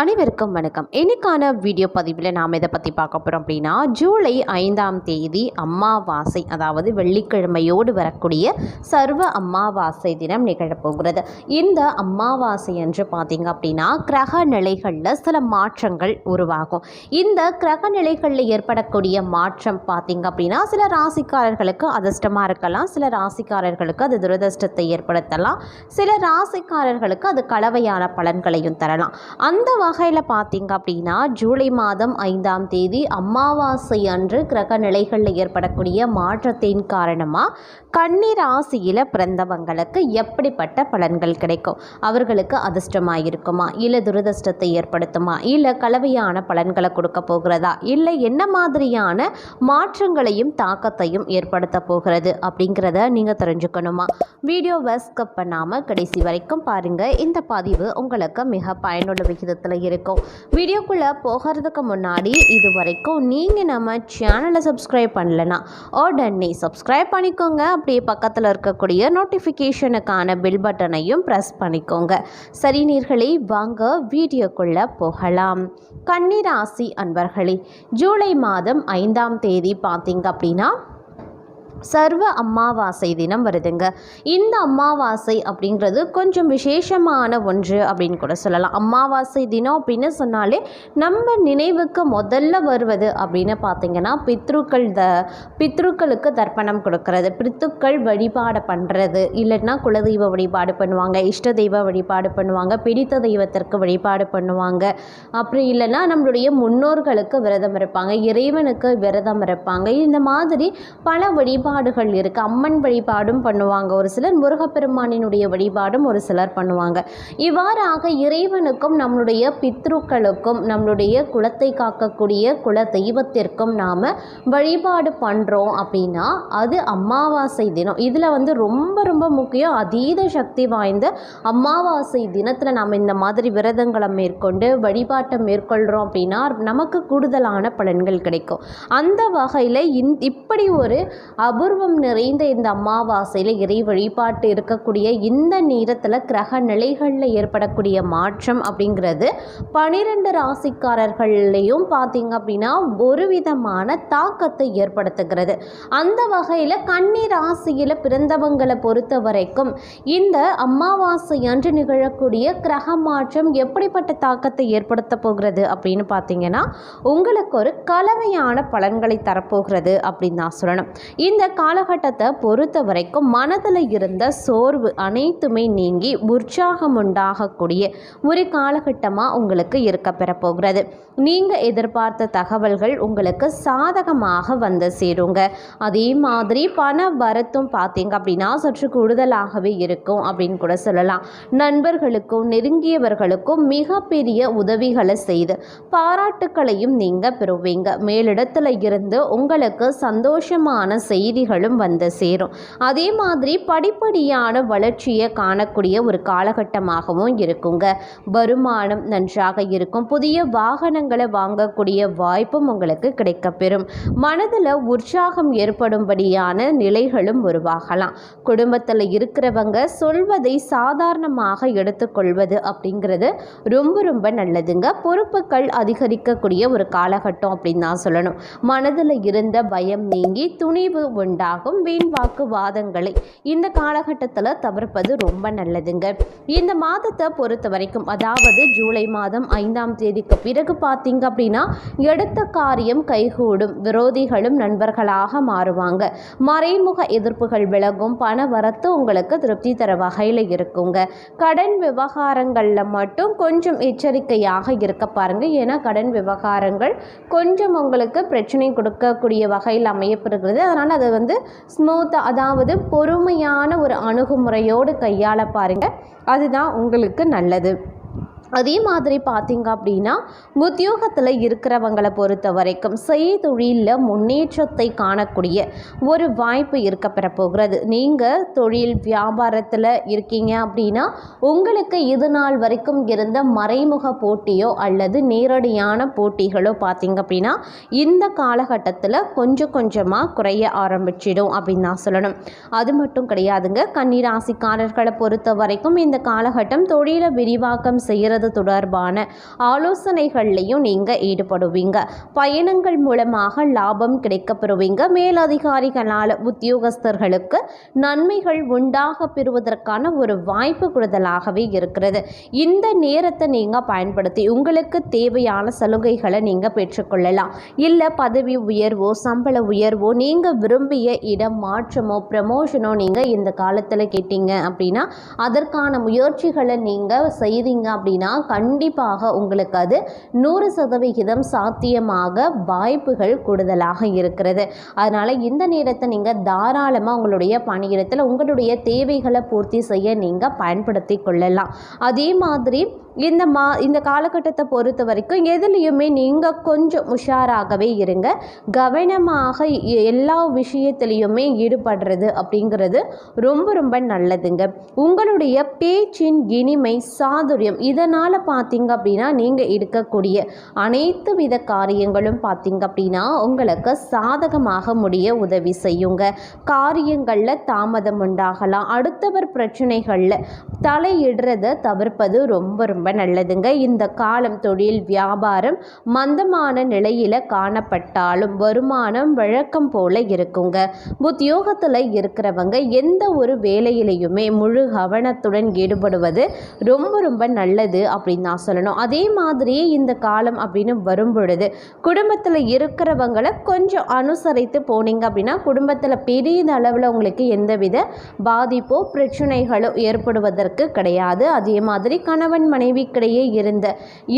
அனைவருக்கும் வணக்கம். இன்னைக்கான வீடியோ பதிவில் நாம் இதை பற்றி பார்க்க போகிறோம் அப்படின்னா ஜூலை ஐந்தாம் தேதி அமாவாசை அதாவது வெள்ளிக்கிழமையோடு வரக்கூடிய சர்வ அம்மாவாசை தினம் நிகழப்போகிறது இந்த அமாவாசை என்று பார்த்தீங்க அப்படின்னா கிரக நிலைகளில் சில மாற்றங்கள் உருவாகும். இந்த கிரக நிலைகளில் ஏற்படக்கூடிய மாற்றம் பார்த்தீங்க அப்படின்னா சில ராசிக்காரர்களுக்கு அதிர்ஷ்டமாக இருக்கலாம் சில ராசிக்காரர்களுக்கு அது துரதிர்ஷ்டத்தை ஏற்படுத்தலாம் சில ராசிக்காரர்களுக்கு அது கலவையான பலன்களையும் தரலாம். அந்த வகையில் பார்த்தீங்க அப்படின்னா ஜூலை மாதம் ஐந்தாம் தேதி அமாவாசை அன்று கிரக நிலைகளில் ஏற்படக்கூடிய மாற்றத்தின் காரணமாக கன்னி ராசியில் பிறந்தவங்களுக்கு எப்படிப்பட்ட பலன்கள் கிடைக்கும்? அவர்களுக்கு அதிர்ஷ்டமாக இருக்குமா? இல்லை துரதிர்ஷ்டத்தை ஏற்படுத்துமா? இல்லை கலவையான பலன்களை கொடுக்க போகிறதா? இல்லை என்ன மாதிரியான மாற்றங்களையும் தாக்கத்தையும் ஏற்படுத்த போகிறது? அப்படிங்கிறத நீங்கள் தெரிஞ்சுக்கணுமா? வீடியோவை ஸ்கிப் பண்ணாமல் கடைசி வரைக்கும் பாருங்கள் இந்த பதிவு உங்களுக்கு மிக பயனுள்ள விகிதத்தில் இருக்கும். வீடியோக்குள்ளே போகிறதுக்கு முன்னாடி இது வரைக்கும் நீங்கள் நம்ம சேனலை சப்ஸ்கிரைப் பண்ணலனா உடனே சப்ஸ்கிரைப் பண்ணிக்கோங்க. அப்படியே பக்கத்தில் இருக்கக்கூடிய நோட்டிஃபிகேஷனுக்கான பில் பட்டனையும் ப்ரெஸ் பண்ணிக்கோங்க. சரி நீர்களே வாங்க வீடியோக்குள்ளே போகலாம். கன்னிராசி அன்பர்களே ஜூலை மாதம் ஐந்தாம் தேதி பார்த்தீங்க அப்படின்னா சர்வ அமாவாசை தினம் வருதுங்க. இந்த அமாவாசை அப்படிங்கிறது கொஞ்சம் விசேஷமான ஒன்று அப்படின்னு கூட சொல்லலாம். அமாவாசை தினம் அப்படின்னு சொன்னாலே நம்ம நினைவுக்கு முதல்ல வருவது அப்படின்னு பார்த்தீங்கன்னா பித்ருக்கள் த பித்ருக்களுக்கு தர்ப்பணம் கொடுக்கறது. பித்ருக்கள் வழிபாடு பண்ணுறது இல்லைன்னா குலதெய்வ வழிபாடு பண்ணுவாங்க இஷ்ட தெய்வ வழிபாடு பண்ணுவாங்க பிடித்த தெய்வத்திற்கு வழிபாடு பண்ணுவாங்க. அப்படி இல்லைன்னா நம்மளுடைய முன்னோர்களுக்கு விரதம் இருப்பாங்க இறைவனுக்கு விரதம் இருப்பாங்க. இந்த மாதிரி பல வழிபாடு வழிபாடுகள் இருக்குது அம்மன் வழிபாடும் பண்ணுவாங்க. ஒரு சிலர் முருகப்பெருமானினுடைய வழிபாடும் ஒரு சிலர் பண்ணுவாங்க. இவ்வாறாக இறைவனுக்கும் நம்மளுடைய பித்ருக்களுக்கும் நம்மளுடைய குலத்தை காக்கக்கூடிய குல தெய்வத்திற்கும் நாம் வழிபாடு பண்ணுறோம் அப்படின்னா அது அமாவாசை தினம். இதில் வந்து ரொம்ப ரொம்ப முக்கியம். அதீத சக்தி வாய்ந்த அமாவாசை தினத்தில் நாம் இந்த மாதிரி விரதங்களை மேற்கொண்டு வழிபாட்டை மேற்கொள்கிறோம் அப்படின்னா நமக்கு கூடுதலான பலன்கள் கிடைக்கும். அந்த வகையில் இந் இப்படி ஒரு அபூர்வம் நிறைந்த இந்த அமாவாசையில் இறை வழிபாட்டு இருக்கக்கூடிய இந்த நேரத்தில் கிரக நிலைகளில் ஏற்படக்கூடிய மாற்றம் அப்படிங்கிறது பனிரெண்டு ராசிக்காரர்கள்லையும் பார்த்தீங்க அப்படின்னா ஒரு விதமான தாக்கத்தை ஏற்படுத்துகிறது. அந்த வகையில் கன்னி ராசியில் பிறந்தவங்களை பொறுத்த வரைக்கும் இந்த அமாவாசை அன்று நிகழக்கூடிய கிரக மாற்றம் எப்படிப்பட்ட தாக்கத்தை ஏற்படுத்த போகிறது அப்படின்னு பார்த்தீங்கன்னா உங்களுக்கு ஒரு கலவையான பலன்களை தரப்போகிறது அப்படின்னு நான் சொல்லணும். இந்த காலகட்டத்தை பொறுத்த வரைக்கும் மனதில் இருந்த சோர்வு அனைத்துமே நீங்கி உற்சாகம் உண்டாகக்கூடிய ஒரு காலகட்டமாக உங்களுக்கு இருக்க பெறப்போகிறது. நீங்கள் எதிர்பார்த்த தகவல்கள் உங்களுக்கு சாதகமாக வந்து சேருங்க. அதே மாதிரி பண வரத்தும் பார்த்தீங்க அப்படின்னா சற்று கூடுதலாகவே இருக்கும் அப்படின்னு கூட சொல்லலாம். நண்பர்களுக்கும் நெருங்கியவர்களுக்கும் மிகப்பெரிய உதவிகளை செய்து பாராட்டுக்களையும் நீங்கள் பெறுவீங்க. மேலிடத்தில் இருந்து உங்களுக்கு சந்தோஷமான செய்தி செய்திகளும் வந்து சேரும். அதே மாதிரி படிப்படியான வளர்ச்சியை காணக்கூடிய ஒரு காலகட்டமாகவும் இருக்குங்க. வருமானம் நன்றாக இருக்கும். புதிய வாகனங்களை வாங்கக்கூடிய வாய்ப்பும் உங்களுக்கு கிடைக்கப்பெறும். மனதில் உற்சாகம் ஏற்படும்படியான நிலைகளும் உருவாகலாம். குடும்பத்தில் இருக்கிறவங்க சொல்வதை சாதாரணமாக எடுத்துக்கொள்வது அப்படிங்கிறது ரொம்ப ரொம்ப நல்லதுங்க. பொறுப்புகள் அதிகரிக்கக்கூடிய ஒரு காலகட்டம் அப்படின்னு தான் சொல்லணும். மனதில் இருந்த பயம் நீங்கி துணிவு உண்டாகும் வீண் வாக்குவாதங்களை இந்த காலகட்டத்தில் தவிர்ப்பது ரொம்ப நல்லதுங்க. இந்த மாதத்தை பொறுத்த வரைக்கும் அதாவது ஜூலை மாதம் ஐந்தாம் தேதிக்கு பிறகு பார்த்தீங்க அப்படின்னா எடுத்த காரியம் கைகூடும் விரோதிகளும் நண்பர்களாக மாறுவாங்க. மறைமுக எதிர்ப்புகள் விலகும் பண வரத்து உங்களுக்கு திருப்தி தர வகையில் இருக்குங்க. கடன் விவகாரங்களில் மட்டும் கொஞ்சம் எச்சரிக்கையாக இருக்க பாருங்க. ஏன்னா கடன் விவகாரங்கள் கொஞ்சம் உங்களுக்கு பிரச்சனை கொடுக்கக்கூடிய வகையில் அமையப்படுகிறது அதனால் அதை வந்து ஸ்மூத்தாக அதாவது பொறுமையான ஒரு அணுகுமுறையோடு கையாள பாருங்க. அதுதான் உங்களுக்கு நல்லது. அதே மாதிரி பார்த்தீங்க அப்படின்னா உத்தியோகத்தில் இருக்கிறவங்களை பொறுத்த வரைக்கும் செய்தொழிலில் முன்னேற்றத்தை காணக்கூடிய ஒரு வாய்ப்பு இருக்க பெறப்போகிறது. நீங்கள் தொழில் வியாபாரத்தில் இருக்கீங்க அப்படின்னா உங்களுக்கு இது நாள் வரைக்கும் இருந்த மறைமுக போட்டியோ அல்லது நேரடியான போட்டிகளோ பார்த்தீங்க அப்படின்னா இந்த காலகட்டத்தில் கொஞ்சம் கொஞ்சமாக குறைய ஆரம்பிச்சிடும் அப்படின்னு நான் சொல்லணும். அது மட்டும் கிடையாதுங்க. கன்னிராசிக்காரர்களை பொறுத்த வரைக்கும் இந்த காலகட்டம் தொழிலை விரிவாக்கம் செய்கிற செய்கிறது தொடர்பான ஆலோசனைகள்லையும் நீங்கள் ஈடுபடுவீங்க. பயணங்கள் மூலமாக லாபம் கிடைக்கப்பெறுவீங்க. மேலதிகாரிகளால் உத்தியோகஸ்தர்களுக்கு நன்மைகள் உண்டாக பெறுவதற்கான ஒரு வாய்ப்பு கூடுதலாகவே இருக்கிறது. இந்த நேரத்தை நீங்கள் பயன்படுத்தி உங்களுக்கு தேவையான சலுகைகளை நீங்கள் பெற்றுக்கொள்ளலாம். இல்லை பதவி உயர்வோ சம்பள உயர்வோ நீங்கள் விரும்பிய இடம் மாற்றமோ ப்ரமோஷனோ நீங்கள் இந்த காலத்தில் கேட்டீங்க அப்படின்னா அதற்கான முயற்சிகளை நீங்கள் செய்தீங்க அப்படின்னா கண்டிப்பாக உங்களுக்கு அது நூறு சதவிகிதம் சாத்தியமாக வாய்ப்புகள் கூடுதலாக இருக்கிறது. அதனால் இந்த நேரத்தை நீங்கள் தாராளமாக உங்களுடைய பணியிடத்தில் உங்களுடைய தேவைகளை பூர்த்தி செய்ய நீங்கள் பயன்படுத்தி கொள்ளலாம். அதே மாதிரி இந்த மா இந்த காலகட்டத்தை பொறுத்த வரைக்கும் எதுலேயுமே நீங்கள் கொஞ்சம் உஷாராகவே இருங்க. கவனமாக எல்லா விஷயத்துலேயுமே ஈடுபடுறது அப்படிங்கிறது ரொம்ப ரொம்ப நல்லதுங்க. உங்களுடைய பேச்சின் இனிமை சாதுரியம் இதனால் பார்த்தீங்க அப்படின்னா நீங்கள் எடுக்கக்கூடிய அனைத்து வித காரியங்களும் பார்த்தீங்க அப்படின்னா உங்களுக்கு சாதகமாக முடிய உதவி செய்யுங்க. காரியங்களில் தாமதம் உண்டாகலாம். அடுத்தவர் பிரச்சனைகளில் தலையிடுறத தவிர்ப்பது ரொம்ப ரொம்ப நல்லதுங்க. இந்த காலம் தொழில் வியாபாரம் மந்தமான நிலையில் காணப்பட்டாலும் வருமானம் வழக்கம் போல இருக்குங்க. உத்தியோகத்தில் இருக்கிறவங்க எந்த ஒரு வேலையிலையுமே முழு கவனத்துடன் ஈடுபடுவது ரொம்ப ரொம்ப நல்லது. அப்படின்னு நான் சொல்லணும். அதே மாதிரியே இந்த காலம் அப்படின்னு வரும் பொழுது குடும்பத்தில் இருக்கிறவங்கள கொஞ்சம் அனுசரித்து போனீங்க அப்படின்னா குடும்பத்தில் பெரிய அளவில் உங்களுக்கு எந்தவித பாதிப்போ பிரச்சனைகளோ ஏற்படுவதற்கு கிடையாது. அதே மாதிரி கணவன் மனைவிக்கிடையே இருந்த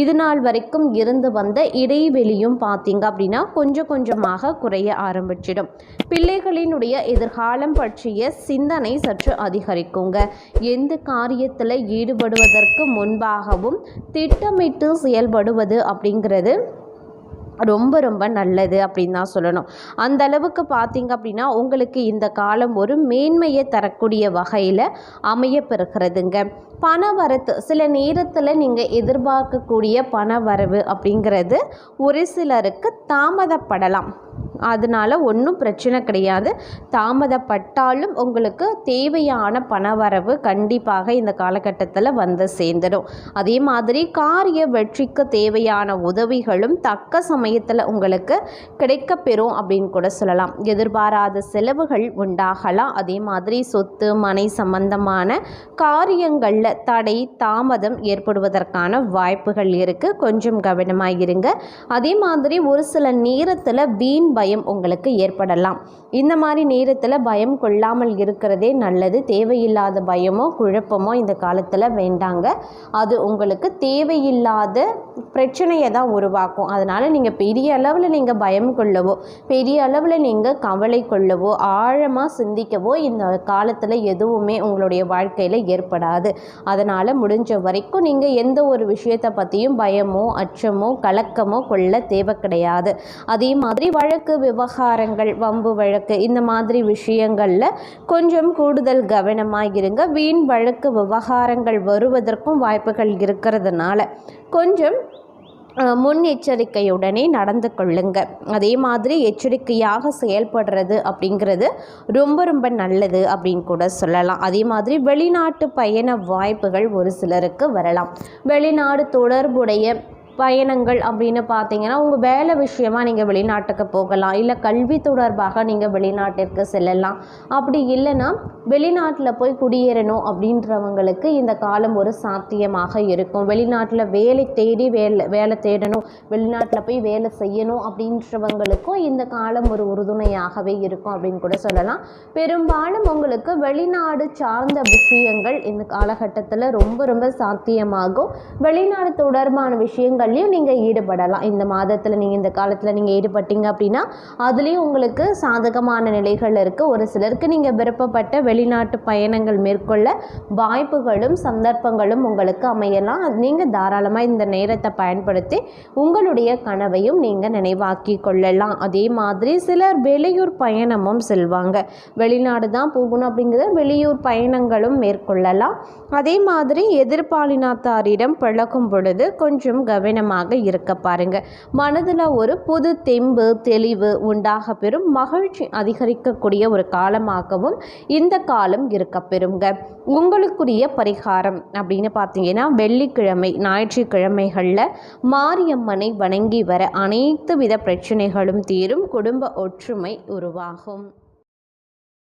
இது நாள் வரைக்கும் இருந்து வந்த இடைவெளியும் பார்த்தீங்க அப்படின்னா கொஞ்சம் கொஞ்சமாக குறைய ஆரம்பிச்சிடும். பிள்ளைகளினுடைய எதிர்காலம் பற்றிய சிந்தனை சற்று அதிகரிக்குங்க. எந்த காரியத்தில் ஈடுபடுவதற்கு முன்பாக முன்பாகவும் திட்டமிட்டு செயல்படுவது அப்படிங்கிறது ரொம்ப ரொம்ப நல்லது அப்படின்னு தான் சொல்லணும். அந்த அளவுக்கு பார்த்தீங்க அப்படின்னா உங்களுக்கு இந்த காலம் ஒரு மேன்மையை தரக்கூடிய வகையில் அமைய பெறுகிறதுங்க பண வரத்து சில நேரத்தில் நீங்கள் எதிர்பார்க்கக்கூடிய பண வரவு அப்படிங்கிறது ஒரு சிலருக்கு தாமதப்படலாம். அதனால் ஒன்றும் பிரச்சனை கிடையாது. தாமதப்பட்டாலும் உங்களுக்கு தேவையான பணவரவு கண்டிப்பாக இந்த காலகட்டத்தில் வந்து சேர்ந்துடும். அதே மாதிரி காரிய வெற்றிக்கு தேவையான உதவிகளும் தக்க சமயத்தில் உங்களுக்கு கிடைக்கப்பெறும் அப்படின்னு கூட சொல்லலாம். எதிர்பாராத செலவுகள் உண்டாகலாம். அதே மாதிரி சொத்து மனை சம்பந்தமான காரியங்களில் தடை தாமதம் ஏற்படுவதற்கான வாய்ப்புகள் இருக்குது கொஞ்சம் கவனமாக இருங்க. அதே மாதிரி ஒரு சில நேரத்தில் வீண் பயம் உங்களுக்கு ஏற்படலாம். இந்த மாதிரி நேரத்தில் பயம் கொள்ளாமல் இருக்கிறதே நல்லது. தேவையில்லாத பயமோ குழப்பமோ இந்த காலத்தில் வேண்டாங்க. அது உங்களுக்கு தேவையில்லாத பிரச்சனையை தான் உருவாக்கும். அதனால் நீங்கள் பெரிய அளவில் நீங்கள் பயம் கொள்ளவோ பெரிய அளவில் நீங்கள் கவலை கொள்ளவோ ஆழமாக சிந்திக்கவோ இந்த காலத்தில் எதுவுமே உங்களுடைய வாழ்க்கையில் ஏற்படாது. அதனால் முடிஞ்ச வரைக்கும் நீங்கள் எந்த ஒரு விஷயத்தை பற்றியும் பயமோ அச்சமோ கலக்கமோ கொள்ள தேவை கிடையாது. அதே மாதிரி வழக்கு விவகாரங்கள் வம்பு வழக்கு இந்த மாதிரி விஷயங்களில் கொஞ்சம் கூடுதல் கவனமாக இருங்க வீண் வழக்கு விவகாரங்கள் வருவதற்கும் வாய்ப்புகள் இருக்கிறதுனால கொஞ்சம் முன்னெச்சரிக்கையுடனே நடந்து கொள்ளுங்க. அதே மாதிரி எச்சரிக்கையாக செயல்படுறது அப்படிங்கிறது ரொம்ப ரொம்ப நல்லது அப்படின்னு கூட சொல்லலாம். அதே மாதிரி வெளிநாட்டு பயண வாய்ப்புகள் ஒரு சிலருக்கு வரலாம். வெளிநாடு தொடர்புடைய பயணங்கள் அப்படின்னு பார்த்தீங்கன்னா உங்கள் வேலை விஷயமாக நீங்கள் வெளிநாட்டுக்கு போகலாம். இல்லை கல்வி தொடர்பாக நீங்கள் வெளிநாட்டிற்கு செல்லலாம். அப்படி இல்லைன்னா வெளிநாட்டில் போய் குடியேறணும் அப்படின்றவங்களுக்கு இந்த காலம் ஒரு சாத்தியமாக இருக்கும். வெளிநாட்டில் வேலை தேடி வேலை வேலை தேடணும். வெளிநாட்டில் போய் வேலை செய்யணும் அப்படின்றவங்களுக்கும் இந்த காலம் ஒரு உறுதுணையாகவே இருக்கும் அப்படின்னு கூட சொல்லலாம். பெரும்பாலும் உங்களுக்கு வெளிநாடு சார்ந்த விஷயங்கள் இந்த காலகட்டத்தில் ரொம்ப ரொம்ப சாத்தியமாகும். வெளிநாடு தொடர்பான விஷயங்கள் பணிகள்லையும் நீங்கள் ஈடுபடலாம். இந்த மாதத்தில் நீங்கள் இந்த காலத்தில் நீங்கள் ஈடுபட்டீங்க அப்படின்னா அதுலேயும் உங்களுக்கு சாதகமான நிலைகள் இருக்குது ஒரு சிலருக்கு நீங்கள் விருப்பப்பட்ட வெளிநாட்டு பயணங்கள் மேற்கொள்ள வாய்ப்புகளும் சந்தர்ப்பங்களும் உங்களுக்கு அமையலாம். நீங்கள் தாராளமாக இந்த நேரத்தை பயன்படுத்தி உங்களுடைய கனவையும் நீங்கள் நினைவாக்கி கொள்ளலாம். அதே மாதிரி சிலர் வெளியூர் பயணமும் செல்வாங்க. வெளிநாடு தான் போகணும் அப்படிங்கிறத வெளியூர் பயணங்களும் மேற்கொள்ளலாம். அதே மாதிரி எதிர்பாலினாத்தாரிடம் பழகும் பொழுது கொஞ்சம் கவனம் கவனமாக இருக்க பாருங்க. மனதில் ஒரு புது தெம்பு தெளிவு உண்டாக பெறும். மகிழ்ச்சி அதிகரிக்கக்கூடிய ஒரு காலமாகவும் இந்த காலம் இருக்க பெறுங்க. உங்களுக்குரிய பரிகாரம் அப்படின்னு பார்த்தீங்கன்னா வெள்ளிக்கிழமை ஞாயிற்றுக்கிழமைகளில் மாரியம்மனை வணங்கி வர அனைத்து வித பிரச்சனைகளும் தீரும். குடும்ப ஒற்றுமை உருவாகும்.